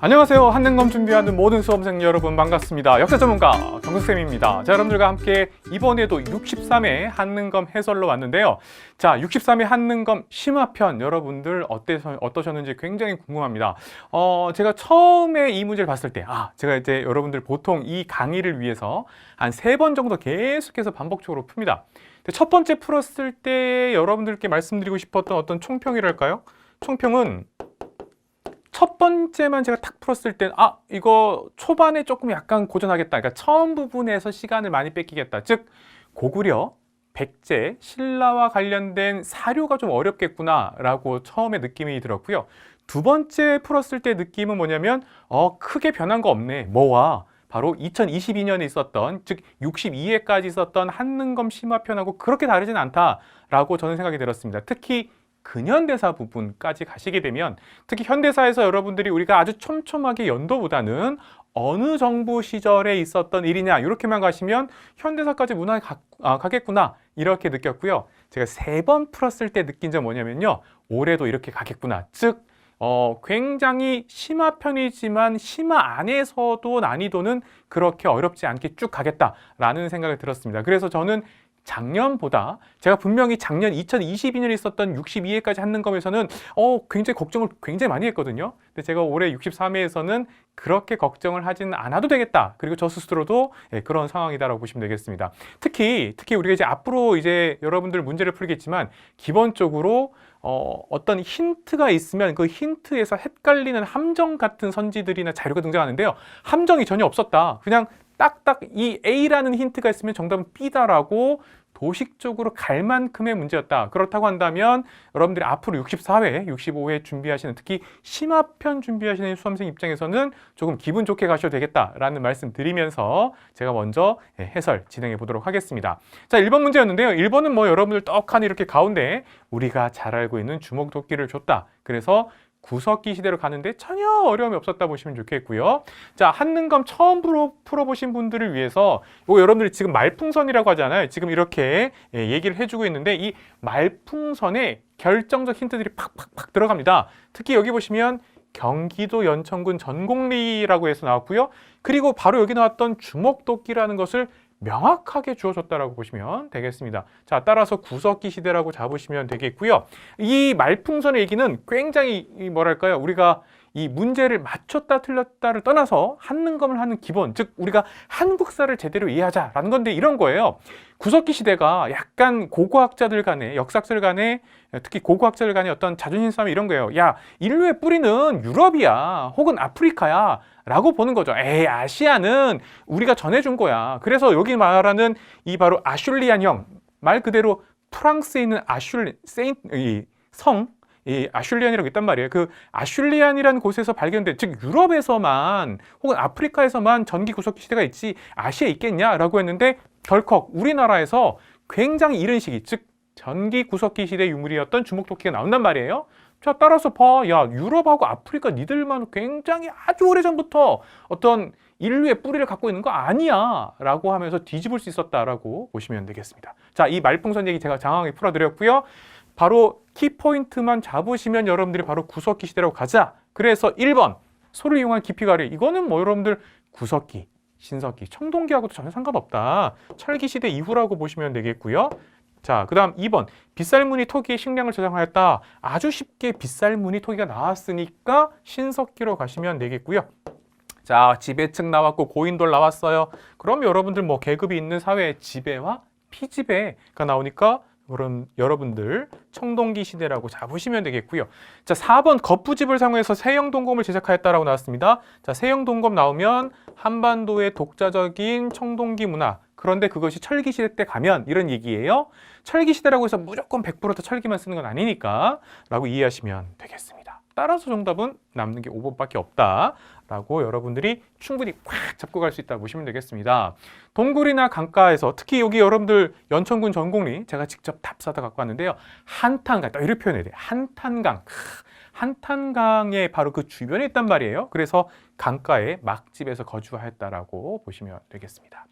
안녕하세요. 한능검 준비하는 모든 수험생 여러분 반갑습니다. 역사 전문가 경수쌤입니다. 자, 여러분들과 함께 이번에도 63회 한능검 해설로 왔는데요. 자, 63회 한능검 심화편 여러분들 어때서, 어떠셨는지 굉장히 궁금합니다. 어, 제가 처음에 이 문제를 봤을 때, 아, 제가 이제 여러분들 보통 이 강의를 위해서 한 세 번 정도 계속해서 반복적으로 풉니다. 첫 번째 풀었을 때 여러분들께 말씀드리고 싶었던 어떤 총평이랄까요? 총평은 첫 번째만 제가 탁 풀었을 때, 아, 이거 초반에 조금 약간 고전하겠다. 그러니까 처음 부분에서 시간을 많이 뺏기겠다. 즉, 고구려, 백제, 신라와 관련된 사료가 좀 어렵겠구나 라고 처음에 느낌이 들었고요. 두 번째 풀었을 때 느낌은 뭐냐면, 어, 크게 변한 거 없네. 뭐와? 바로 2022년에 있었던, 즉 62회까지 있었던 한능검 심화편하고 그렇게 다르진 않다라고 저는 생각이 들었습니다. 특히 근현대사 부분까지 가시게 되면 특히 현대사에서 여러분들이 우리가 아주 촘촘하게 연도보다는 어느 정부 시절에 있었던 일이냐 이렇게만 가시면 현대사까지 문화에 가, 아, 가겠구나 이렇게 느꼈고요. 제가 세 번 풀었을 때 느낀 점 뭐냐면요. 올해도 이렇게 가겠구나. 즉 어, 굉장히 심화 편이지만 심화 안에서도 난이도는 그렇게 어렵지 않게 쭉 가겠다라는 생각이 들었습니다. 그래서 저는 작년보다 제가 분명히 작년 2022년에 있었던 62회까지 한능검에서는 어 굉장히 걱정을 굉장히 많이 했거든요. 근데 제가 올해 63회에서는 그렇게 걱정을 하지는 않아도 되겠다. 그리고 저 스스로도 예, 그런 상황이다라고 보시면 되겠습니다. 특히 특히 우리가 이제 앞으로 이제 여러분들 문제를 풀겠지만 기본적으로 어, 어떤 힌트가 있으면 그 힌트에서 헷갈리는 함정 같은 선지들이나 자료가 등장하는데요. 함정이 전혀 없었다. 그냥 딱딱 이 A라는 힌트가 있으면 정답은 B다라고 도식적으로 갈 만큼의 문제였다. 그렇다고 한다면 여러분들이 앞으로 64회, 65회 준비하시는 특히 심화편 준비하시는 수험생 입장에서는 조금 기분 좋게 가셔도 되겠다라는 말씀 드리면서 제가 먼저 예, 해설 진행해 보도록 하겠습니다. 자, 1번 문제였는데요. 1번은 뭐 여러분들 떡하니 이렇게 가운데 우리가 잘 알고 있는 주먹도끼를 줬다. 그래서 구석기 시대로 가는데 전혀 어려움이 없었다 보시면 좋겠고요. 자, 한능검 처음 풀어, 풀어보신 분들을 위해서 요 여러분들이 지금 말풍선이라고 하잖아요. 지금 이렇게 예, 얘기를 해주고 있는데 이 말풍선에 결정적 힌트들이 팍팍팍 들어갑니다. 특히 여기 보시면 경기도 연천군 전곡리라고 해서 나왔고요. 그리고 바로 여기 나왔던 주먹도끼라는 것을 명확하게 주어졌다라고 보시면 되겠습니다. 자, 따라서 구석기 시대라고 잡으시면 되겠고요. 이 말풍선의 얘기는 굉장히 이 뭐랄까요? 우리가 이 문제를 맞췄다 틀렸다를 떠나서 한능검을 하는 기본, 즉 우리가 한국사를 제대로 이해하자라는 건데 이런 거예요. 구석기 시대가 약간 고고학자들 간에 역사학자들 간에 특히 고고학자들 간의 어떤 자존심 싸움 이런 거예요. 야, 인류의 뿌리는 유럽이야. 혹은 아프리카야. 라고 보는 거죠. 에이, 아시아는 우리가 전해준 거야. 그래서 여기 말하는 이 바로 아슐리안형, 말 그대로 프랑스에 있는 아슐, 세인, 이 성, 이 아슐리안이라고 있단 말이에요. 그 아슐리안이라는 곳에서 발견된, 즉 유럽에서만 혹은 아프리카에서만 전기 구석기 시대가 있지 아시아에 있겠냐라고 했는데 덜컥 우리나라에서 굉장히 이른 시기, 즉 전기 구석기 시대 유물이었던 주먹도끼가 나온단 말이에요. 자, 따라서 봐. 야, 유럽하고 아프리카 니들만 굉장히 아주 오래전부터 어떤 인류의 뿌리를 갖고 있는 거 아니야. 라고 하면서 뒤집을 수 있었다라고 보시면 되겠습니다. 자, 이 말풍선 얘기 제가 장황하게 풀어드렸고요. 바로 키포인트만 잡으시면 여러분들이 바로 구석기 시대라고 가자. 그래서 1번, 소를 이용한 깊이 가리. 이거는 뭐 여러분들 구석기, 신석기, 청동기하고도 전혀 상관없다. 철기 시대 이후라고 보시면 되겠고요. 자, 그 다음 2번. 빗살무늬 토기의 식량을 저장하였다. 아주 쉽게 빗살무늬 토기가 나왔으니까 신석기로 가시면 되겠고요. 자, 지배층 나왔고 고인돌 나왔어요. 그럼 여러분들 뭐 계급이 있는 사회에 지배와 피지배가 나오니까 그럼 여러분들 청동기 시대라고 잡으시면 되겠고요. 자, 4번 거푸집을 사용해서 세형 동검을 제작하였다라고 나왔습니다. 자, 세형 동검 나오면 한반도의 독자적인 청동기 문화 그런데 그것이 철기 시대 때 가면 이런 얘기예요. 철기 시대라고 해서 무조건 100%다 철기만 쓰는 건 아니니까 라고 이해하시면 되겠습니다. 따라서 정답은 남는 게 5번밖에 없다. 라고 여러분들이 충분히 꽉 잡고 갈 수 있다 보시면 되겠습니다. 동굴이나 강가에서 특히 여기 여러분들 연천군 전곡리 제가 직접 답사다 갖고 왔는데요. 한탄강, 또 이렇게 표현해야 돼요. 한탄강. 한탄강의 바로 그 주변에 있단 말이에요. 그래서 강가에 막집에서 거주하였다라고 보시면 되겠습니다.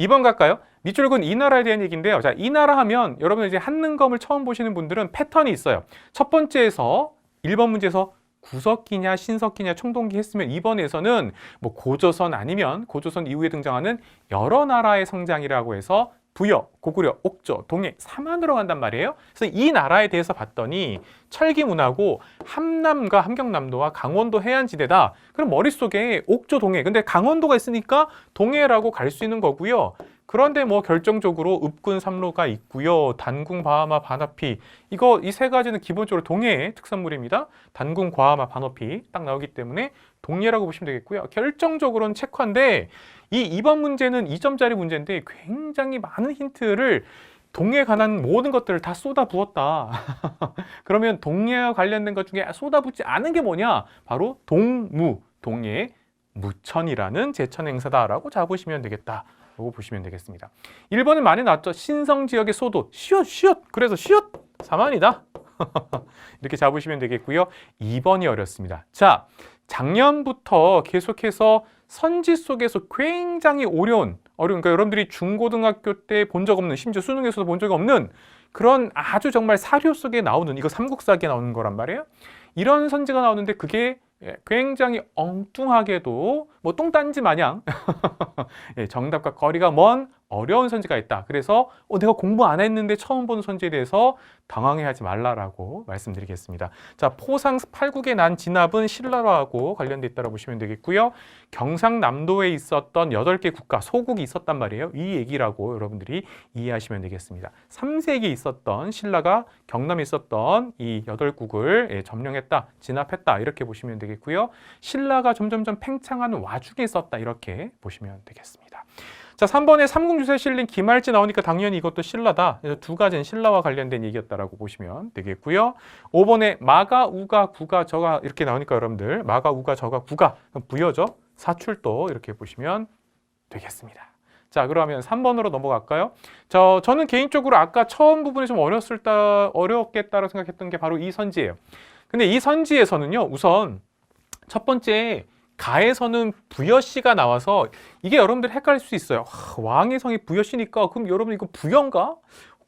2번 갈까요? 밑줄근 이 나라에 대한 얘기인데요. 자, 이 나라 하면 여러분 이제 한능검을 처음 보시는 분들은 패턴이 있어요. 첫 번째에서 1번 문제에서 구석기냐 신석기냐 총동기 했으면 이번에서는 뭐 고조선 아니면 고조선 이후에 등장하는 여러 나라의 성장이라고 해서 부여, 고구려, 옥조, 동해, 삼한으로 간단 말이에요. 그래서 이 나라에 대해서 봤더니 철기 문화고 함남과 함경남도와 강원도 해안지대다. 그럼 머릿속에 옥조, 동해. 근데 강원도가 있으니까 동해라고 갈 수 있는 거고요. 그런데 뭐 결정적으로 읍군 삼로가 있고요. 단궁, 바하마, 반어피. 이거 이 세 가지는 기본적으로 동해의 특산물입니다. 단궁, 과하마, 반어피 딱 나오기 때문에 동해라고 보시면 되겠고요. 결정적으로는 체크인데 이 2번 문제는 2점짜리 문제인데 굉장히 많은 힌트를 동해에 관한 모든 것들을 다 쏟아 부었다. 그러면 동해와 관련된 것 중에 쏟아붓지 않은 게 뭐냐? 바로 동무, 동해 무천이라는 제천 행사다라고 잡으시면 되겠다. 라고 보시면 되겠습니다. 1번은 많이 나왔죠. 신성 지역의 소도 시옷 시옷 그래서 시옷 사만이다. 이렇게 잡으시면 되겠고요. 2번이 어렵습니다. 자, 작년부터 계속해서 선지 속에서 굉장히 어려운 어려운 그러니까 여러분들이 중고등학교 때 본 적 없는 심지어 수능에서도 본 적이 없는 그런 아주 정말 사료 속에 나오는 이거 삼국사기에 나오는 거란 말이에요. 이런 선지가 나오는데 그게 예, 굉장히 엉뚱하게도 뭐 똥단지 마냥. 예, 정답과 거리가 먼 어려운 선지가 있다. 그래서 어, 내가 공부 안 했는데 처음 보는 선지에 대해서 당황해하지 말라라고 말씀드리겠습니다. 자, 포상 8국의 난 진압은 신라라고 관련돼 있다고 보시면 되겠고요. 경상남도에 있었던 8개 국가 소국이 있었단 말이에요. 이 얘기라고 여러분들이 이해하시면 되겠습니다. 3세기에 있었던 신라가 경남에 있었던 이 8국을 예, 점령했다, 진압했다 이렇게 보시면 되겠고요. 신라가 점점점 팽창하는 와중에 있었다 이렇게 보시면 되겠습니다. 자, 3번에 삼국유세 실린 김할지 나오니까 당연히 이것도 신라다. 그래서 두 가지는 신라와 관련된 얘기였다라고 보시면 되겠고요. 5번에 마가, 우가, 구가, 저가 이렇게 나오니까 여러분들 마가, 우가, 저가, 구가 부여죠. 사출도 이렇게 보시면 되겠습니다. 자, 그러면 3번으로 넘어갈까요? 저, 저는 개인적으로 아까 처음 부분이 좀 어렸을 때, 어려웠겠다고 생각했던 게 바로 이 선지예요. 근데 이 선지에서는요, 우선 첫 번째 가에서는 부여씨가 나와서 이게 여러분들 헷갈릴 수 있어요. 하, 왕의 성이 부여씨니까 그럼 여러분 이거 부여인가?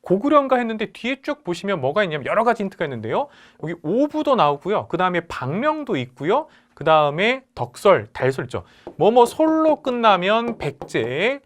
고구려인가 했는데 뒤에 쭉 보시면 뭐가 있냐면 여러 가지 힌트가 있는데요. 여기 오부도 나오고요. 그 다음에 박명도 있고요. 그 다음에 덕설, 달설죠. 뭐뭐 솔로 끝나면 백제,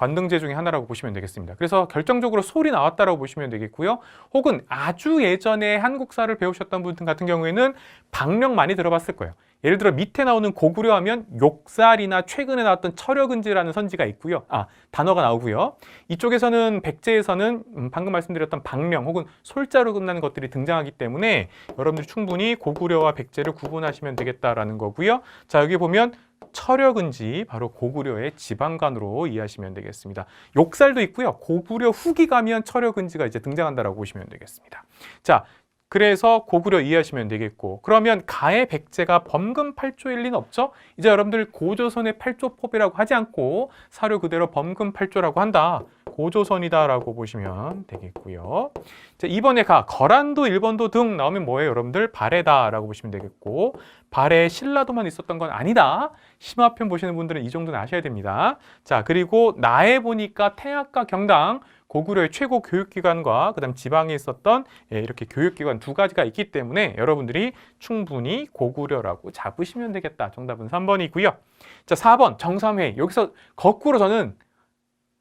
관등제 중에 하나라고 보시면 되겠습니다. 그래서 결정적으로 솔이 나왔다라고 보시면 되겠고요. 혹은 아주 예전에 한국사를 배우셨던 분들 같은 경우에는 박명 많이 들어봤을 거예요. 예를 들어 밑에 나오는 고구려 하면 욕살이나 최근에 나왔던 철여근지라는 선지가 있고요. 아, 단어가 나오고요. 이쪽에서는 백제에서는 음, 방금 말씀드렸던 박명 혹은 솔자로 끝나는 것들이 등장하기 때문에 여러분들이 충분히 고구려와 백제를 구분하시면 되겠다라는 거고요. 자, 여기 보면 철여근지 바로 고구려의 지방간으로 이해하시면 되겠습니다. 욕살도 있고요. 고구려 후기 가면 철여근지가 이제 등장한다라고 보시면 되겠습니다. 자, 그래서 고구려 이해하시면 되겠고 그러면 가의 백제가 범금 8조일 리는 없죠? 이제 여러분들 고조선의 8조법이라고 하지 않고 사료 그대로 범금 8조라고 한다. 고조선이다라고 보시면 되겠고요. 자, 이번에 가 거란도 일본도 등 나오면 뭐예요? 여러분들 발해다라고 보시면 되겠고 발해 신라도만 있었던 건 아니다. 심화편 보시는 분들은 이 정도는 아셔야 됩니다. 자 그리고 나에 보니까 태학과 경당 고구려의 최고 교육기관과 그다음 지방에 있었던 예, 이렇게 교육기관 두 가지가 있기 때문에 여러분들이 충분히 고구려라고 잡으시면 되겠다. 정답은 3번이고요. 자 4번 정삼회 여기서 거꾸로 저는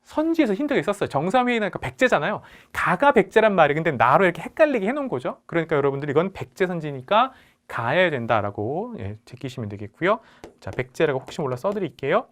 선지에서 힌트가 있었어요. 정삼회의니까 백제잖아요. 가가 백제란 말이 근데 나로 이렇게 헷갈리게 해놓은 거죠. 그러니까 여러분들 이건 백제 선지니까 가야 된다라고 예, 제끼시면 되겠고요. 자 백제라고 혹시 몰라 써드릴게요.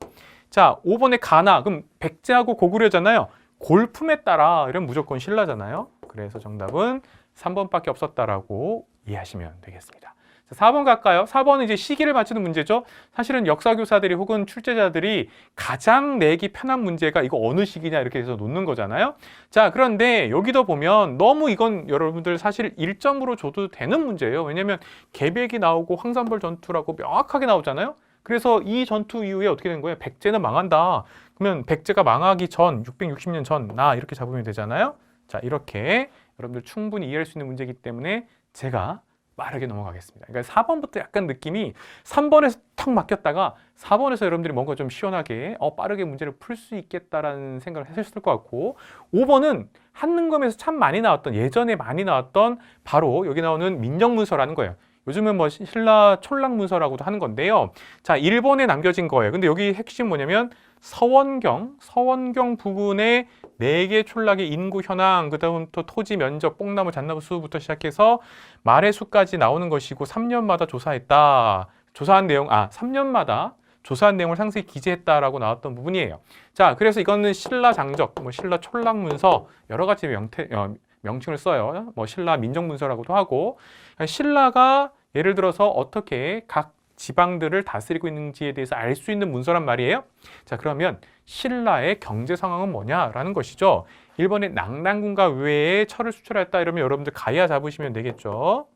자 5번에 가나 그럼 백제하고 고구려잖아요. 골품에 따라 이런 무조건 신라잖아요. 그래서 정답은 3번밖에 없었다라고 이해하시면 되겠습니다. 자, 4번 갈까요? 4번은 이제 시기를 맞추는 문제죠. 사실은 역사교사들이 혹은 출제자들이 가장 내기 편한 문제가 이거 어느 시기냐 이렇게 해서 놓는 거잖아요. 자, 그런데 여기도 보면 너무 이건 여러분들 사실 1점으로 줘도 되는 문제예요. 왜냐면 개백이 나오고 황산벌 전투라고 명확하게 나오잖아요. 그래서 이 전투 이후에 어떻게 된 거예요? 백제는 망한다. 그러면 백제가 망하기 전 660년 전 나 이렇게 잡으면 되잖아요. 자 이렇게 여러분들 충분히 이해할 수 있는 문제이기 때문에 제가 빠르게 넘어가겠습니다. 그러니까 4번부터 약간 느낌이 3번에서 턱 막혔다가 4번에서 여러분들이 뭔가 좀 시원하게 어, 빠르게 문제를 풀 수 있겠다라는 생각을 하셨을 것 같고 5번은 한능검에서 참 많이 나왔던 예전에 많이 나왔던 바로 여기 나오는 민정문서라는 거예요. 요즘은 뭐 신라 촐락문서라고도 하는 건데요. 자, 일본에 남겨진 거예요. 근데 여기 핵심 뭐냐면 서원경, 서원경 부근에 네 개 촌락의 인구 현황, 그다음부터 토지 면적, 뽕나무, 잣나무 수부터 시작해서 말의 수까지 나오는 것이고 3년마다 조사했다. 조사한 내용, 아, 3년마다 조사한 내용을 상세히 기재했다라고 나왔던 부분이에요. 자, 그래서 이거는 신라 장적, 뭐 신라 촌락 문서 여러 가지 명태, 어, 명칭을 써요. 뭐 신라 민정 문서라고도 하고 신라가 예를 들어서 어떻게 각 지방들을 다스리고 있는지에 대해서 알 수 있는 문서란 말이에요. 자, 그러면 신라의 경제 상황은 뭐냐라는 것이죠. 일본의 낙랑군가 외에 철을 수출했다 이러면 여러분들 가야 잡으시면 되겠죠.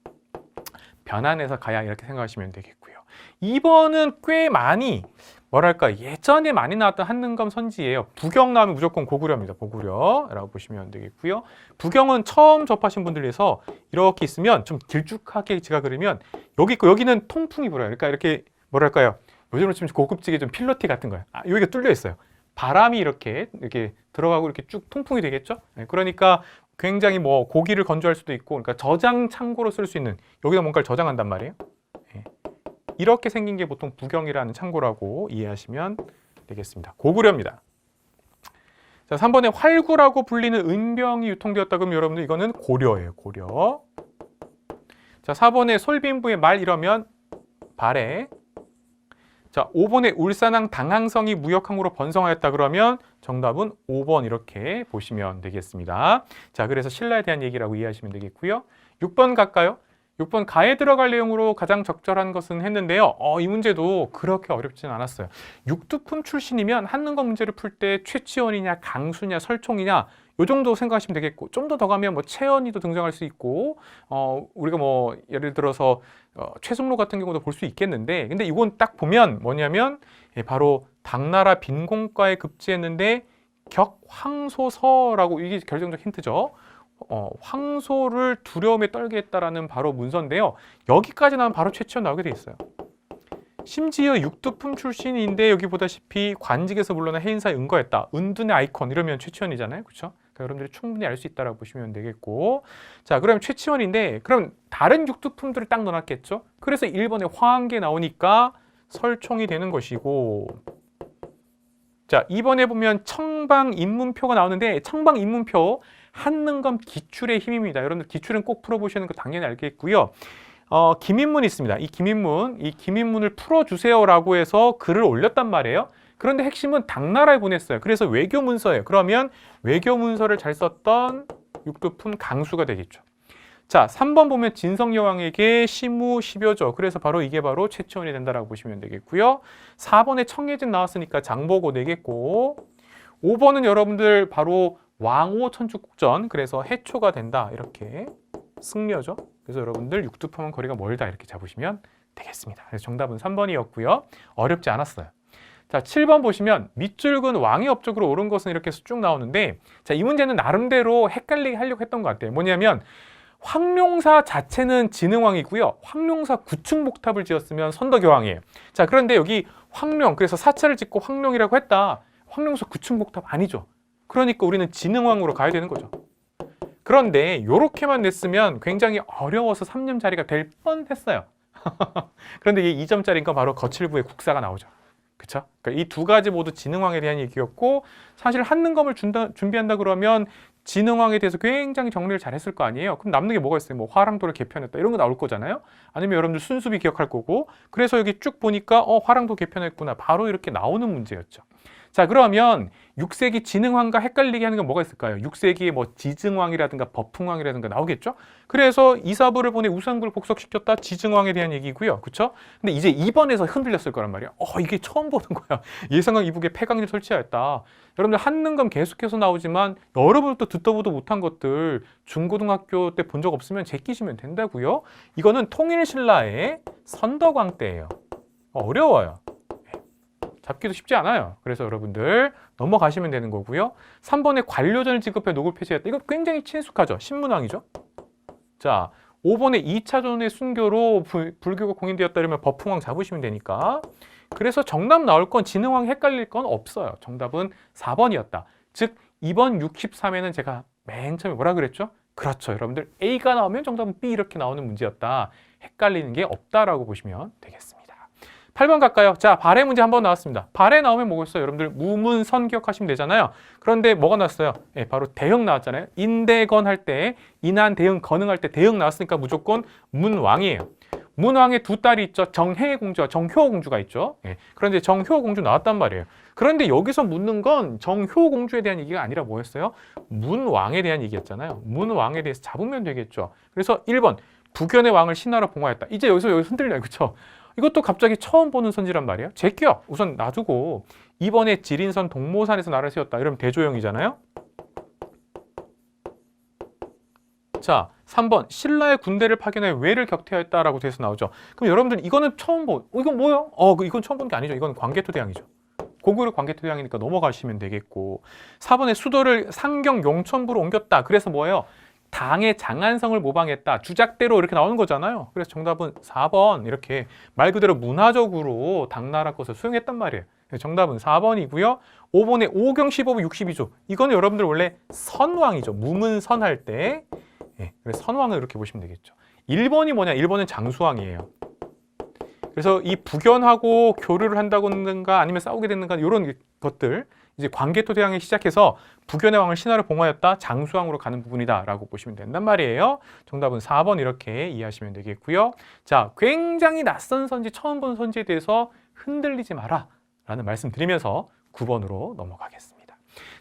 변환해서 가야 이렇게 생각하시면 되겠고요. 2번은 꽤 많이 뭐랄까 예전에 많이 나왔던 한능검 선지예요. 부경 나오면 무조건 고구려입니다. 고구려라고 보시면 되겠고요. 부경은 처음 접하신 분들 위해서 이렇게 있으면 좀 길쭉하게 제가 그리면 여기 있고 여기는 통풍이 불어요. 그러니까 이렇게 뭐랄까요? 요즘으로 치면 고급지게 좀 필러티 같은 거예요. 아, 여기가 뚫려 있어요. 바람이 이렇게 이렇게 들어가고 이렇게 쭉 통풍이 되겠죠? 네, 그러니까 굉장히 뭐 고기를 건조할 수도 있고, 그러니까 저장 창고로 쓸 수 있는 여기다 뭔가를 저장한단 말이에요. 네. 이렇게 생긴 게 보통 부경이라는 창고라고 이해하시면 되겠습니다. 고구려입니다. 자, 3번에 활구라고 불리는 은병이 유통되었다 그러면 여러분들 이거는 고려예요. 고려. 자, 4번에 솔빈부의 말 이러면 발해. 자, 5번에 울산항 당항성이 무역항으로 번성하였다 그러면 정답은 5번 이렇게 보시면 되겠습니다. 자, 그래서 신라에 대한 얘기라고 이해하시면 되겠고요. 6번 갈까요? 6번 가에 들어갈 내용으로 가장 적절한 것은 했는데요. 어, 이 문제도 그렇게 어렵지는 않았어요. 육두품 출신이면 한능검 문제를 풀 때 최치원이냐, 강수냐, 설총이냐 요 정도 생각하시면 되겠고 좀 더 더 가면 뭐 채연이도 등장할 수 있고 어 우리가 뭐 예를 들어서 어, 최승로 같은 경우도 볼 수 있겠는데 근데 이건 딱 보면 뭐냐면 예, 바로 당나라 빈공과에 급제했는데 격황소서라고 이게 결정적 힌트죠. 어, 황소를 두려움에 떨게 했다라는 바로 문서인데요. 여기까지 나면 바로 최치원 나오게 돼 있어요. 심지어 육두품 출신인데 여기 보다시피 관직에서 물러나 해인사에 응거했다. 은둔의 아이콘 이러면 최치원이잖아요. 그렇죠? 여러분들이 충분히 알 수 있다라고 보시면 되겠고. 자, 그럼 최치원인데 그럼 다른 육두품들을 딱 넣어놨겠죠? 그래서 1번에 화한계 나오니까 설총이 되는 것이고 자, 2번에 보면 청방 입문표가 나오는데 청방 입문표 한능검 기출의 힘입니다. 여러분들 기출은 꼭 풀어보시는 거 당연히 알겠고요. 어, 김인문이 있습니다. 이 김인문, 이 김인문을 풀어주세요라고 해서 글을 올렸단 말이에요. 그런데 핵심은 당나라에 보냈어요. 그래서 외교 문서예요. 그러면 외교 문서를 잘 썼던 육두품 강수가 되겠죠. 자, 3번 보면 진성여왕에게 시무 10여조. 그래서 바로 이게 바로 최치원이 된다라고 보시면 되겠고요. 4번에 청해진 나왔으니까 장보고 되겠고 5번은 여러분들 바로 왕호 천주국전. 그래서 해초가 된다. 이렇게 승려죠. 그래서 여러분들 육두품은 거리가 멀다 이렇게 잡으시면 되겠습니다. 그래서 정답은 3번이었고요. 어렵지 않았어요. 자, 7번 보시면 밑줄근 왕의 업적으로 옳은 것은 이렇게 쭉 나오는데 자, 이 문제는 나름대로 헷갈리게 하려고 했던 것 같아요. 뭐냐면 황룡사 자체는 진흥왕이고요. 황룡사 구층목탑을 지었으면 선덕여왕이에요. 자, 그런데 여기 황룡, 그래서 사찰을 짓고 황룡이라고 했다. 황룡사 구층목탑 아니죠. 그러니까 우리는 진흥왕으로 가야 되는 거죠. 그런데 이렇게만 냈으면 굉장히 어려워서 3점 자리가 될 뻔했어요. 그런데 이 2점짜리니까 바로 거칠부의 국사가 나오죠. 그렇죠? 그러니까 이두 가지 모두 진흥왕에 대한 얘기였고 사실 한능검을 준다, 준비한다 그러면 진흥왕에 대해서 굉장히 정리를 잘했을 거 아니에요. 그럼 남는 게 뭐가 있어요? 뭐 화랑도를 개편했다 이런 거 나올 거잖아요. 아니면 여러분들 순수비 기억할 거고 그래서 여기 쭉 보니까 어 화랑도 개편했구나 바로 이렇게 나오는 문제였죠. 자 그러면 6세기 진흥왕과 헷갈리게 하는 건 뭐가 있을까요? 6세기에 뭐 지증왕이라든가 버풍왕이라든가 나오겠죠? 그래서 이사부를 보내 우상부를 복속시켰다 지증왕에 대한 얘기고요. 그렇죠? 근데 이제 2번에서 흔들렸을 거란 말이야. 어 이게 처음 보는 거야. 예상강 이북에 폐강림 설치하였다. 여러분들 한능검 계속해서 나오지만 여러분도 듣도 보도 못한 것들 중고등학교 때 본 적 없으면 제끼시면 된다고요. 이거는 통일신라의 선덕왕 때예요. 어려워요. 잡기도 쉽지 않아요. 그래서 여러분들 넘어가시면 되는 거고요. 3번에 관료전을 지급해 녹을 폐지했다. 이거 굉장히 친숙하죠. 신문왕이죠. 자, 5번에 2차전의 순교로 불, 불교가 공인되었다 이러면 버풍왕 잡으시면 되니까. 그래서 정답 나올 건 진흥왕 헷갈릴 건 없어요. 정답은 4번이었다. 즉 2번 63에는 제가 맨 처음에 뭐라 그랬죠? 그렇죠. 여러분들 A가 나오면 정답은 B 이렇게 나오는 문제였다. 헷갈리는 게 없다라고 보시면 되겠습니다. 8번 갈까요? 자, 발해 문제 한번 나왔습니다. 발해 나오면 뭐겠어요? 여러분들 무문선 기억하시면 되잖아요. 그런데 뭐가 나왔어요? 예, 바로 대형 나왔잖아요. 인대건 할 때, 인한 대응 건응할 때 대형 나왔으니까 무조건 문왕이에요. 문왕의 두 딸이 있죠. 정혜 공주와 정효 공주가 있죠. 예, 그런데 정효 공주 나왔단 말이에요. 그런데 여기서 묻는 건 정효 공주에 대한 얘기가 아니라 뭐였어요? 문왕에 대한 얘기였잖아요. 문왕에 대해서 잡으면 되겠죠. 그래서 1번 북연의 왕을 신하로 봉하였다. 이제 여기서 여기 흔들려요. 그렇죠? 이것도 갑자기 처음 보는 선지란 말이에요. 제껴 우선 놔두고 이번에 지린선 동모산에서 나를 세웠다. 이러면 대조영이잖아요. 자, 3번 신라의 군대를 파견해 왜를 격퇴하였다라고 돼서 나오죠. 그럼 여러분들 이거는 처음 본. 어, 이건 뭐예요? 어, 그 이건 처음 본 게 아니죠. 이건 광개토대왕이죠. 고구려 광개토대왕이니까 넘어가시면 되겠고 4번에 수도를 상경 용천부로 옮겼다. 그래서 뭐예요? 당의 장안성을 모방했다. 주작대로 이렇게 나오는 거잖아요. 그래서 정답은 4번 이렇게 말 그대로 문화적으로 당나라 것을 수용했단 말이에요. 정답은 4번이고요. 5번에 오경 15부 62조. 이거는 여러분들 원래 선왕이죠. 무문선 할 때. 예, 선왕을 이렇게 보시면 되겠죠. 1번이 뭐냐? 1번은 장수왕이에요. 그래서 이 북연하고 교류를 한다든가 아니면 싸우게 됐는가 이런 것들 이제 광개토 대왕에 시작해서 북연의 왕을 신하로 봉하였다 장수왕으로 가는 부분이다라고 보시면 된단 말이에요. 정답은 4번 이렇게 이해하시면 되겠고요. 자, 굉장히 낯선 선지 처음 본 선지에 대해서 흔들리지 마라 라는 말씀 드리면서 9번으로 넘어가겠습니다.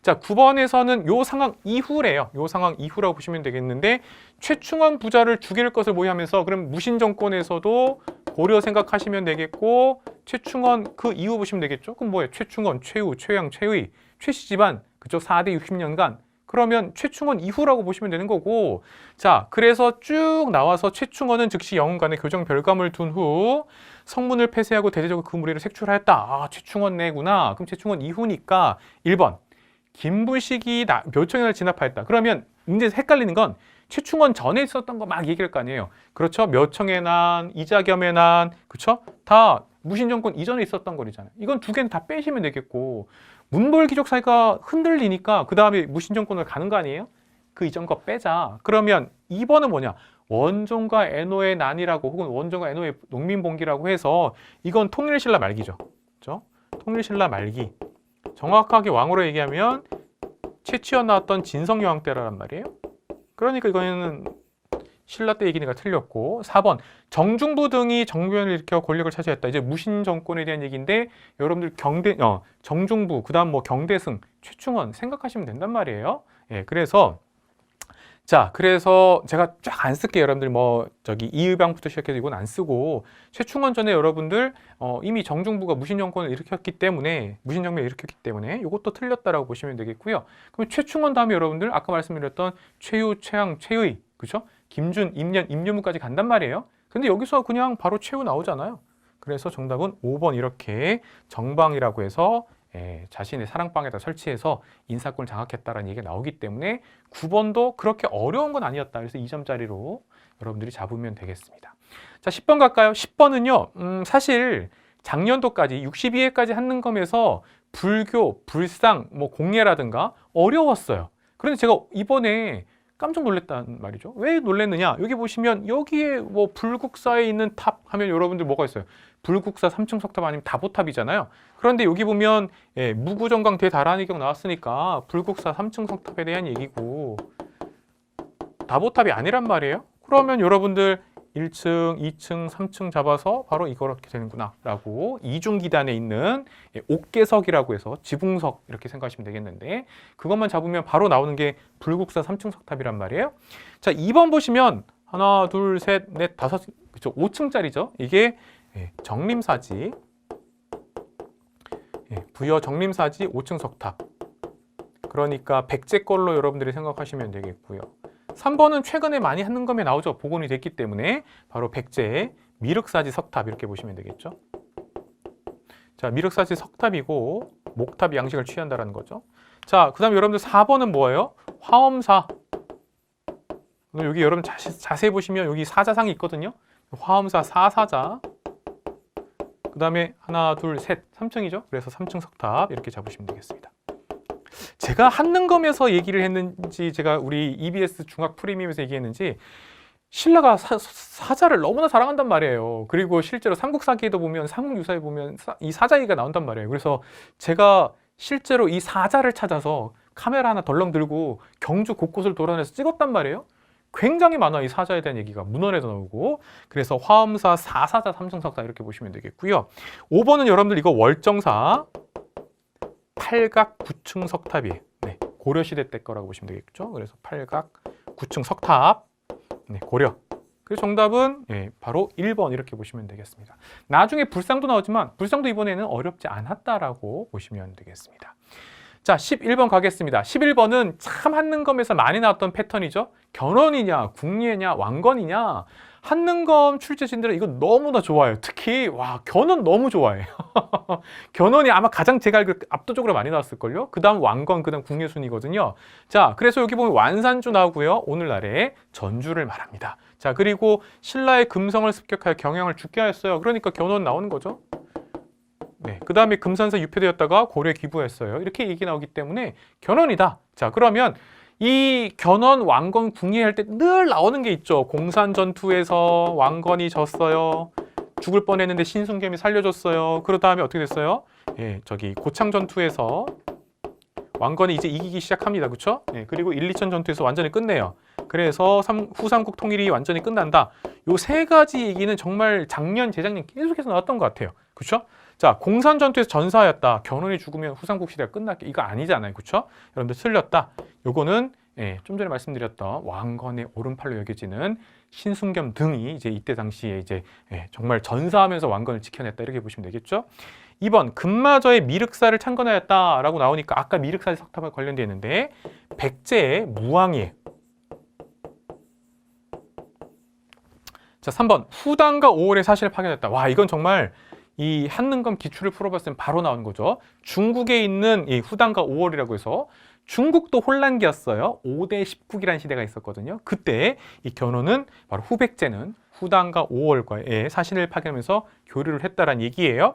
자, 9번에서는 요 상황 이후래요. 요 상황 이후라고 보시면 되겠는데 최충원 부자를 죽일 것을 모의하면서 그럼 무신 정권에서도 고려 생각하시면 되겠고 최충원 그 이후 보시면 되겠죠. 그럼 뭐예요? 최충원, 최우, 최양, 최의, 최씨 집안 그쪽 4대 60년간 그러면 최충원 이후라고 보시면 되는 거고 자 그래서 쭉 나와서 최충원은 즉시 영웅 간의 교정 별감을 둔 후 성문을 폐쇄하고 대대적으로 그 무리를 색출하였다. 아 최충원 내구나. 그럼 최충원 이후니까 1번 김부식이 나, 묘청을 진압하였다. 그러면 문제에서 헷갈리는 건 최충원 전에 있었던 거 막 얘기할 거 아니에요. 그렇죠? 묘청의 난, 이자겸의 난, 그렇죠? 다 무신정권 이전에 있었던 거리잖아요. 이건 두 개는 다 빼시면 되겠고 문벌기족 사이가 흔들리니까 그 다음에 무신정권을 가는 거 아니에요? 그 이전 거 빼자. 그러면 2번은 뭐냐? 원종과 애노의 난이라고 혹은 원종과 애노의 농민봉기라고 해서 이건 통일신라 말기죠. 그렇죠? 통일신라 말기. 정확하게 왕으로 얘기하면 최치연 나왔던 진성여왕 때라란 말이에요. 그러니까 이거는 신라 때 얘기니까 틀렸고 4번 정중부 등이 정변을 일으켜 권력을 차지했다. 이제 무신 정권에 대한 얘기인데 여러분들 경대 어, 정중부 그다음 뭐 경대승 최충원 생각하시면 된단 말이에요. 예, 그래서 자, 그래서 제가 쫙 안 쓸게요. 여러분들 뭐 저기 이의방부터 시작해서 이건 안 쓰고 최충원 전에 여러분들 어, 이미 정중부가 무신 정권을 일으켰기 때문에 무신 정권을 일으켰기 때문에 이것도 틀렸다라고 보시면 되겠고요. 그럼 최충원 다음에 여러분들 아까 말씀드렸던 최유, 최양, 최의 그죠? 김준, 임년, 임유무까지 간단 말이에요. 근데 여기서 그냥 바로 최후 나오잖아요. 그래서 정답은 5번 이렇게 정방이라고 해서 예, 자신의 사랑방에다 설치해서 인사권을 장악했다라는 얘기가 나오기 때문에 9번도 그렇게 어려운 건 아니었다. 그래서 2점짜리로 여러분들이 잡으면 되겠습니다. 자, 10번 갈까요? 10번은요, 음, 사실 작년도까지 62회까지 한능검에서 불교, 불상, 뭐 공예라든가 어려웠어요. 그런데 제가 이번에 깜짝 놀랐단 말이죠. 왜 놀랐느냐? 여기 보시면 여기에 뭐 불국사에 있는 탑 하면 여러분들 뭐가 있어요? 불국사 3층 석탑 아니면 다보탑이잖아요. 그런데 여기 보면 예, 무구정강 대다란이경 나왔으니까 불국사 3층 석탑에 대한 얘기고 다보탑이 아니란 말이에요. 그러면 여러분들 1층, 2층, 3층 잡아서 바로 이렇게 되는구나 라고 이중기단에 있는 예, 옥계석이라고 해서 지붕석 이렇게 생각하시면 되겠는데 그것만 잡으면 바로 나오는 게 불국사 3층 석탑이란 말이에요. 자, 2번 보시면 하나, 둘, 셋, 넷, 다섯, 그쵸 5층짜리죠. 이게 예, 정림사지 예, 부여 정림사지 5층 석탑 그러니까 백제 걸로 여러분들이 생각하시면 되겠고요. 3번은 최근에 많이 한능검에 나오죠. 복원이 됐기 때문에 바로 백제 미륵사지 석탑 이렇게 보시면 되겠죠. 자, 미륵사지 석탑이고 목탑 양식을 취한다라는 거죠. 자, 그 다음 여러분들 4번은 뭐예요? 화엄사. 여기 여러분 자세, 자세히 보시면 여기 사자상이 있거든요. 화엄사 사사자. 그 다음에 하나, 둘, 셋, 3층이죠. 그래서 3층 석탑 이렇게 잡으시면 되겠습니다. 제가 한능검에서 얘기를 했는지 제가 우리 EBS 중학 프리미엄에서 얘기했는지 신라가 사, 사자를 너무나 사랑한단 말이에요. 그리고 실제로 삼국사기에도 보면 삼국유사에 보면 사- 이 사자이가 나온단 말이에요. 그래서 제가 실제로 이 사자를 찾아서 카메라 하나 덜렁 들고 경주 곳곳을 돌아다녀서 찍었단 말이에요. 굉장히 많아 이 사자에 대한 얘기가 문헌에도 나오고 그래서 화엄사, 사사자, 삼성석사 이렇게 보시면 되겠고요. 5번은 여러분들 이거 월정사 팔각 구층 석탑이 네, 고려 시대 때 거라고 보시면 되겠죠. 그래서 팔각 구층 석탑 네, 고려. 그래서 정답은 예, 바로 1번 이렇게 보시면 되겠습니다. 나중에 불상도 나오지만 불상도 이번에는 어렵지 않았다라고 보시면 되겠습니다. 자, 11번 가겠습니다. 11번은 참 한능검에서 많이 나왔던 패턴이죠. 견훤이냐, 궁예냐, 왕건이냐. 한능검 출제진들은 이거 너무나 좋아해요. 특히 와 견훤 너무 좋아해요. 견훤이 아마 가장 제가 압도적으로 많이 나왔을걸요. 그 다음 왕건, 그 다음 궁예순이거든요. 자, 그래서 여기 보면 완산주 나오고요. 오늘날의 전주를 말합니다. 자, 그리고 신라의 금성을 습격하여 경영을 죽게 하였어요. 그러니까 견훤 나오는 거죠. 네, 그 다음에 금산사 유폐되었다가 고려에 기부했어요. 이렇게 얘기 나오기 때문에 견훤이다. 자, 그러면 이 견훤, 왕건, 궁예할 때 늘 나오는 게 있죠. 공산 전투에서 왕건이 졌어요. 죽을 뻔했는데 신순겸이 살려줬어요. 그러 다 음에 어떻게 됐어요? 예, 저기 고창 전투에서 왕건이 이제 이기기 시작합니다. 그렇죠? 예, 그리고 1, 2천 전투에서 완전히 끝내요. 그래서 삼, 후삼국 통일이 완전히 끝난다. 요 세 가지 얘기는 정말 작년, 재작년 계속해서 나왔던 것 같아요. 그렇죠? 자, 공산 전투에서 전사하였다. 견훤이 죽으면 후삼국 시대가 끝났게 이거 아니잖아요. 그렇죠? 여러분들 틀렸다. 요거는 예, 좀 전에 말씀드렸던 왕건의 오른팔로 여겨지는 신순겸 등이 이제 이때 당시에 이제 예, 정말 전사하면서 왕건을 지켜냈다 이렇게 보시면 되겠죠. 2번 금마저의 미륵사를 창건하였다라고 나오니까 아까 미륵사 석탑과 관련되어 있는데 백제의 무왕이 자 3번 후당과 5월의 사실을 파견했다. 와 이건 정말 이 한능검 기출을 풀어봤으면 바로 나오는 거죠. 중국에 있는 이 후당과 5월이라고 해서 중국도 혼란기였어요. 5대 19기라는 시대가 있었거든요. 그때 이 견훤은 바로 후백제는 후당과 5월과의 사신을 파견하면서 교류를 했다라는 얘기예요.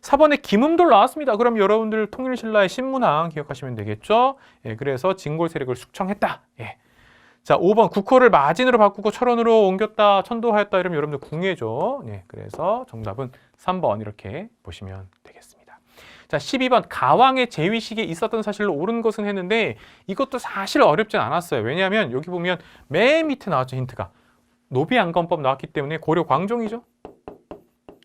4번에 김음돌 나왔습니다. 그럼 여러분들 통일신라의 신문항 기억하시면 되겠죠? 예, 그래서 진골 세력을 숙청했다. 예. 자, 5번 국호를 마진으로 바꾸고 철원으로 옮겼다, 천도하였다 이러면 여러분들 궁예죠. 예, 그래서 정답은 3번 이렇게 보시면 되겠습니다. 자, 12번 가왕의 제위식에 있었던 사실로 옳은 것은 했는데 이것도 사실 어렵진 않았어요. 왜냐하면 여기 보면 맨 밑에 나왔죠 힌트가 노비안건법 나왔기 때문에 고려 광종이죠.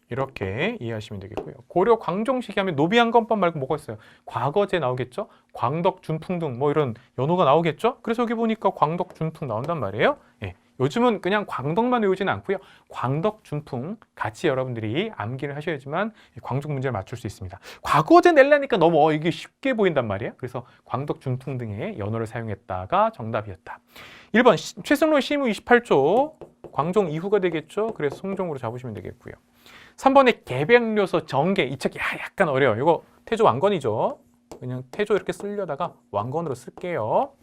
이렇게 이해하시면 되겠고요. 고려 광종시기 하면 노비안건법 말고 뭐가 있어요? 과거제 나오겠죠? 광덕, 준풍 등 뭐 이런 연호가 나오겠죠? 그래서 여기 보니까 광덕, 준풍 나온단 말이에요. 예. 요즘은 그냥 광덕만 외우지는 않고요. 광덕, 준풍 같이 여러분들이 암기를 하셔야지만 광종 문제를 맞출 수 있습니다. 과거제 낼라니까 너무 어, 이게 쉽게 보인단 말이에요. 그래서 광덕, 준풍 등의 연호를 사용했다가 정답이었다. 1번 시- 최승로의 시무 28조 광종 이후가 되겠죠. 그래서 송종으로 잡으시면 되겠고요. 3번에 개백료서 정계 이책 야, 약간 어려워요. 이거 태조 왕건이죠. 그냥 태조 이렇게 쓰려다가 왕건으로 쓸게요.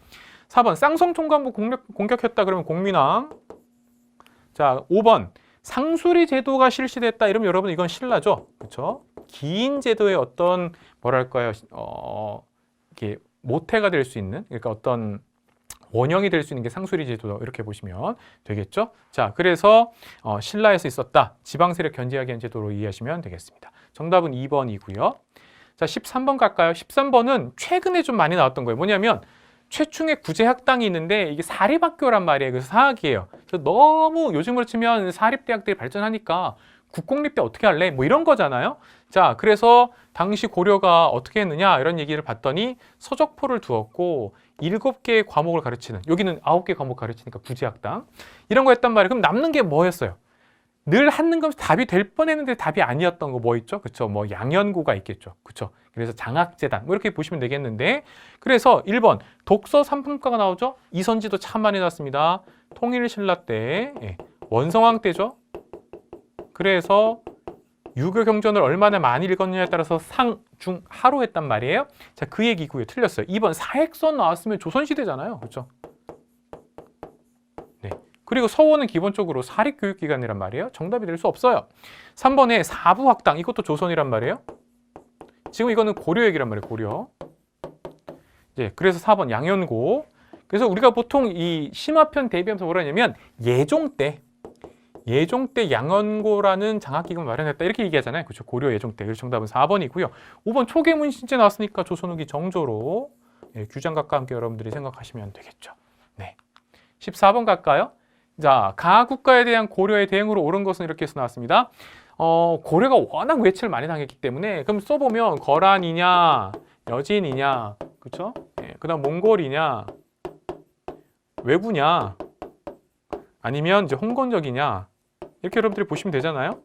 4번 쌍성통감부 공격, 공격 했다 그러면 공민왕. 자 5번 상수리 제도가 실시됐다 이러면 여러분 이건 신라죠. 그렇죠? 기인 제도의 어떤 뭐랄까요? 어, 이게 모태가 될 수 있는 그러니까 어떤 원형이 될 수 있는 게 상수리 제도다 이렇게 보시면 되겠죠. 자, 그래서 어, 신라에서 있었다. 지방 세력 견제하기 위한 제도로 이해하시면 되겠습니다. 정답은 2번이고요. 자, 13번 갈까요? 13번은 최근에 좀 많이 나왔던 거예요. 뭐냐면 최충의 구제 학당이 있는데 이게 사립학교란 말이에요. 그래서 사학이에요. 그래서 너무 요즘으로 치면 사립대학들이 발전하니까 국공립대 어떻게 할래? 뭐 이런 거잖아요. 자, 그래서 당시 고려가 어떻게 했느냐 이런 얘기를 봤더니 서적포를 두었고 일곱 개의 과목을 가르치는 여기는 아홉 개 과목 가르치니까 구제학당 이런 거 했단 말이에요. 그럼 남는 게 뭐였어요? 늘 한능검 답이 될 뻔했는데 답이 아니었던 거 뭐 있죠? 그쵸? 뭐 양연고가 있겠죠. 그쵸? 그래서 장학재단 뭐 이렇게 보시면 되겠는데 그래서 1번 독서 삼품과가 나오죠? 이선지도 참 많이 나왔습니다. 통일신라 때 예, 원성왕 때죠. 그래서 유교 경전을 얼마나 많이 읽었느냐에 따라서 상, 중, 하로 했단 말이에요. 자, 그 얘기고요. 틀렸어요. 2번 사획선 나왔으면 조선시대잖아요. 그렇죠? 네. 그리고 서원은 기본적으로 사립교육기관이란 말이에요. 정답이 될 수 없어요. 3번에 사부학당 이것도 조선이란 말이에요. 지금 이거는 고려 얘기란 말이에요. 고려. 이제 그래서 4번 양현고. 그래서 우리가 보통 이 심화편 대비하면서 뭐라 하냐면 예종 때 예종 때 양원고라는 장학기금을 마련했다 이렇게 얘기하잖아요. 그렇죠. 고려 예종 때. 그래서 정답은 4번이고요. 5번 초계문 신제 나왔으니까 조선 후기 정조로 예, 규장각과 함께 여러분들이 생각하시면 되겠죠. 네. 14번 갈까요? 자, 가국가에 대한 고려의 대응으로 옳은 것은 이렇게 해서 나왔습니다. 어, 고려가 워낙 외치를 많이 당했기 때문에 그럼 써보면 거란이냐, 여진이냐, 그렇죠? 예, 그다음 몽골이냐, 왜구냐, 아니면 이제 홍건적이냐 이렇게 여러분들이 보시면 되잖아요.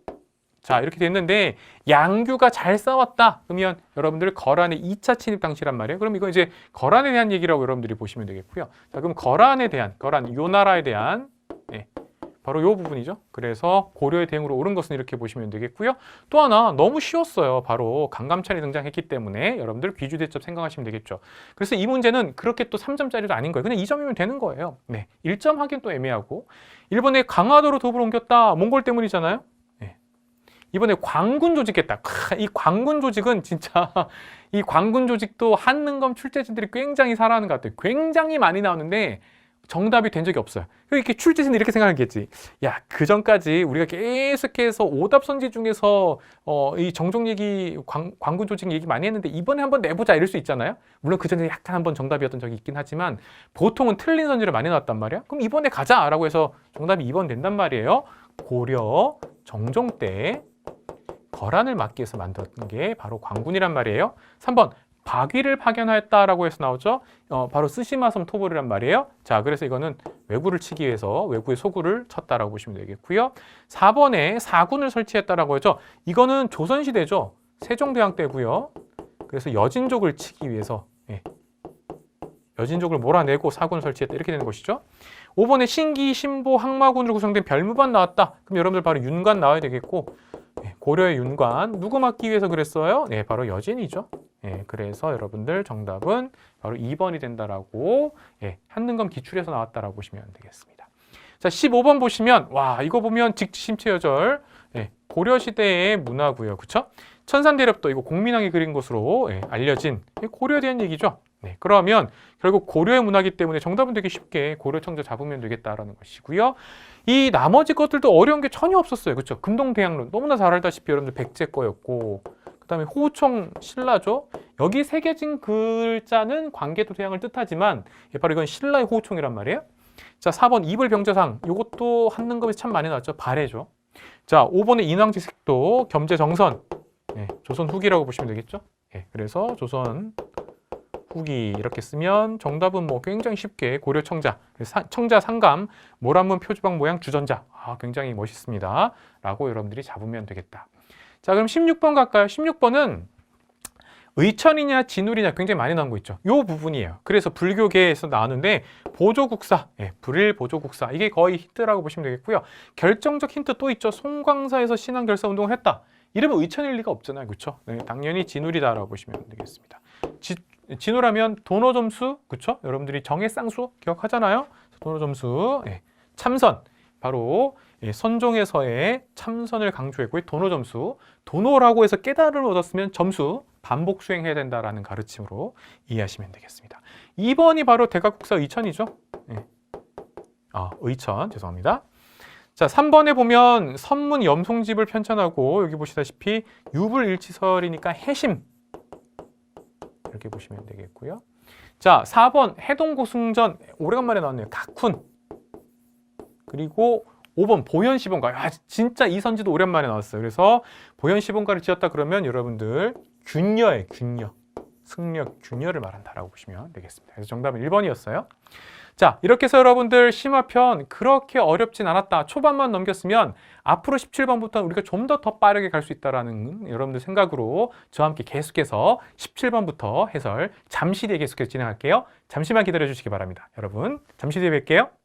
자 이렇게 됐는데 양규가 잘 싸웠다 그러면 여러분들 거란의 2차 침입 당시란 말이에요. 그럼 이거 이제 거란에 대한 얘기라고 여러분들이 보시면 되겠고요. 자 그럼 거란에 대한 거란 요 나라에 대한 네, 바로 요 부분이죠. 그래서 고려의 대응으로 옳은 것은 이렇게 보시면 되겠고요. 또 하나 너무 쉬웠어요. 바로 강감찬이 등장했기 때문에 여러분들 귀주대첩 생각하시면 되겠죠. 그래서 이 문제는 그렇게 또 3점짜리도 아닌 거예요. 그냥 2점이면 되는 거예요. 네, 1점 하기엔 또 애매하고 일본의 강화도로 도읍을 옮겼다. 몽골 때문이잖아요. 네. 이번에 광군 조직했다. 크, 이 광군 조직은 진짜 이 광군 조직도 한능검 출제진들이 굉장히 사랑하는 것 같아요. 굉장히 많이 나오는데 정답이 된 적이 없어요. 이렇게 출제진이 이렇게 생각하겠지. 야, 그 전까지 우리가 계속해서 오답 선지 중에서 어, 이 정종 얘기, 광, 광군 조직 얘기 많이 했는데 이번에 한번 내보자 이럴 수 있잖아요. 물론 그 전에 약간 한번 정답이었던 적이 있긴 하지만 보통은 틀린 선지를 많이 나왔단 말이야. 그럼 이번에 가자라고 해서 정답이 2번 된단 말이에요. 고려 정종 때 거란을 막기 위해서 만들었던 게 바로 광군이란 말이에요. 3번 박위를 파견하였다라고 해서 나오죠. 어, 바로 쓰시마섬 토벌이란 말이에요. 자, 그래서 이거는 외구를 치기 위해서 외구의 소구를 쳤다라고 보시면 되겠고요. 4번에 사군을 설치했다라고 하죠. 이거는 조선시대죠. 세종대왕 때고요. 그래서 여진족을 치기 위해서 예. 여진족을 몰아내고 사군을 설치했다 이렇게 되는 것이죠. 5번에 신기, 신보, 항마군으로 구성된 별무반 나왔다. 그럼 여러분들 바로 윤관 나와야 되겠고 예, 고려의 윤관 누구 막기 위해서 그랬어요? 네, 바로 여진이죠. 예, 그래서 여러분들 정답은 바로 2번이 된다라고 예, 한능검 기출에서 나왔다라고 보시면 되겠습니다. 자, 15번 보시면 와 이거 보면 직지심체여절 예, 고려 시대의 문화고요, 그렇죠? 천산대렵도 이거 공민왕이 그린 것으로 예, 알려진 고려에 대한 얘기죠. 네, 그러면 결국 고려의 문화기 때문에 정답은 되게 쉽게 고려 청자 잡으면 되겠다라는 것이고요. 이 나머지 것들도 어려운 게 전혀 없었어요. 그렇죠? 금동대양론 너무나 잘 알다시피 여러분들 백제 거였고 그다음에 호우청 신라죠. 여기 새겨진 글자는 관계도 대양을 뜻하지만 예, 바로 이건 신라의 호우청이란 말이에요. 자, 4번 이불 병자상 이것도 한능검에서 참 많이 나왔죠. 발해죠. 자, 5번의 인왕지색도 겸재정선 예, 조선 후기라고 보시면 되겠죠. 예, 그래서 조선 후기 이렇게 쓰면 정답은 뭐 굉장히 쉽게 고려 청자, 사- 청자 상감, 모란문 표주방 모양 주전자. 아, 굉장히 멋있습니다. 라고 여러분들이 잡으면 되겠다. 자, 그럼 16번 갈까요? 16번은 의천이냐 진울이냐 굉장히 많이 나온 거 있죠. 요 부분이에요. 그래서 불교계에서 나왔는데 보조국사, 예, 불일 보조국사 이게 거의 힌트라고 보시면 되겠고요. 결정적 힌트 또 있죠. 송광사에서 신앙 결사 운동을 했다. 이러면 의천일 리가 없잖아요, 그렇죠? 네, 당연히 진울이다라고 보시면 되겠습니다. 지, 진우라면 도노 점수, 그렇죠? 여러분들이 정의 쌍수 기억하잖아요. 도노 점수, 예, 참선 바로 예, 선종에서의 참선을 강조했고 이 도노 점수, 도노라고 해서 깨달음을 얻었으면 점수 반복 수행해야 된다라는 가르침으로 이해하시면 되겠습니다. 2번이 바로 대각국사 의천이죠. 예. 아, 의천 죄송합니다. 자, 3번에 보면 선문 염송집을 편찬하고 여기 보시다시피 유불일치설이니까 해심 이렇게 보시면 되겠고요. 자, 4번 해동고승전 오래간만에 나왔네요. 각훈 그리고 5번 보현시본가. 아, 진짜 이 선지도 오랜만에 나왔어요. 그래서 보현시본가를 지었다 그러면 여러분들 균녀의 균녀, 승력 균녀를 말한다라고 보시면 되겠습니다. 그래서 정답은 1번이었어요. 자, 이렇게 해서 여러분들 심화편 그렇게 어렵진 않았다. 초반만 넘겼으면 앞으로 17번부터는 우리가 좀 더 더 빠르게 갈 수 있다라는 여러분들 생각으로 저와 함께 계속해서 17번부터 해설 잠시 뒤에 계속해서 진행할게요. 잠시만 기다려 주시기 바랍니다. 여러분, 잠시 뒤에 뵐게요.